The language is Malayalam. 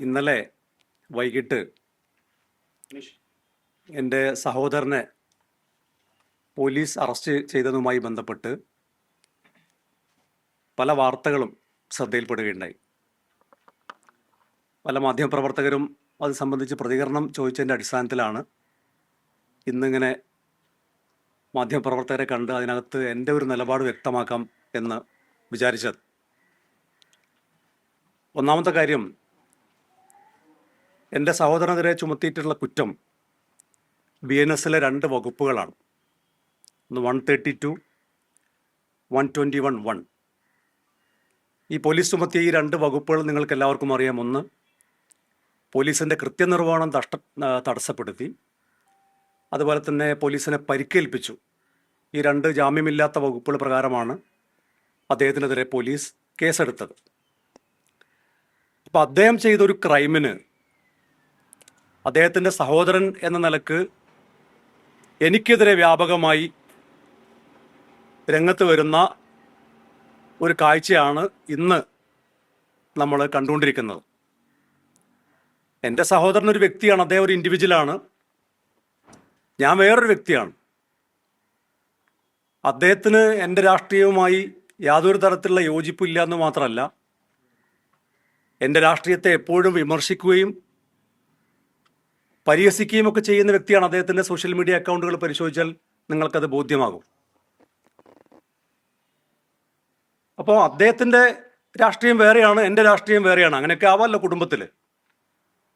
ഇന്നലെ വൈകിട്ട് എന്റെ സഹോദരനെ പോലീസ് അറസ്റ്റ് ചെയ്തതുമായി ബന്ധപ്പെട്ട് പല വാർത്തകളും ശ്രദ്ധയിൽപ്പെടുകയുണ്ടായി. പല മാധ്യമപ്രവർത്തകരും അത് സംബന്ധിച്ച് പ്രതികരണം ചോദിച്ചതിന്റെ അടിസ്ഥാനത്തിലാണ് ഇന്നിങ്ങനെ മാധ്യമപ്രവർത്തകരെ കണ്ട് അതിനകത്ത് എന്റെ ഒരു നിലപാട് വ്യക്തമാക്കാം എന്ന് വിചാരിച്ചത്. ഒന്നാമത്തെ കാര്യം എന്റെ സഹോദരനെതിരെ ചുമത്തിയിട്ടുള്ള കുറ്റം ബി എൻ എസിലെ രണ്ട് വകുപ്പുകളാണ്. ഒന്ന് one thirty two one twenty one one ഈ പോലീസ് ചുമത്തിയ ഈ രണ്ട് വകുപ്പുകൾ നിങ്ങൾക്ക് എല്ലാവർക്കും അറിയാം. ഒന്ന് പോലീസിന്റെ കൃത്യനിർവഹണം തഷ്ട തടസ്സപ്പെടുത്തി. അതുപോലെ തന്നെ പോലീസിനെ പരിക്കേൽപ്പിച്ചു. ഈ രണ്ട് ജാമ്യമില്ലാത്ത വകുപ്പുകൾ പ്രകാരമാണ് അദ്ദേഹത്തിനെതിരെ പോലീസ് കേസെടുത്തത്. അപ്പോൾ അദ്ദേഹം ചെയ്തൊരു ക്രൈമിന് അദ്ദേഹത്തിന്റെ സഹോദരൻ എന്ന നിലയ്ക്ക് എനിക്കെതിരെ വ്യാപകമായി രംഗത്ത് വരുന്ന ഒരു കാഴ്ചയാണ് ഇന്ന് നമ്മൾ കണ്ടുകൊണ്ടിരിക്കുന്നത്. എന്റെ സഹോദരൻ ഒരു വ്യക്തിയാണ് അദ്ദേഹം ഒരു ഇൻഡിവിജ്വലാണ് ഞാൻ വേറൊരു വ്യക്തിയാണ്. അദ്ദേഹത്തിന് എന്റെ രാഷ്ട്രീയവുമായി യാതൊരു തരത്തിലുള്ള യോജിപ്പില്ല എന്ന് മാത്രമല്ല എന്റെ രാഷ്ട്രീയത്തെ എപ്പോഴും വിമർശിക്കുകയും പരിഹസിക്കുകയും ഒക്കെ ചെയ്യുന്ന വ്യക്തിയാണ് അദ്ദേഹത്തിന്റെ സോഷ്യൽ മീഡിയ അക്കൗണ്ടുകൾ പരിശോധിച്ചാൽ നിങ്ങൾക്കത് ബോധ്യമാകും. അപ്പോൾ അദ്ദേഹത്തിന്റെ രാഷ്ട്രീയം വേറെയാണ് എന്റെ രാഷ്ട്രീയം വേറെയാണ്. അങ്ങനെയൊക്കെ ആവാമല്ലോ കുടുംബത്തിൽ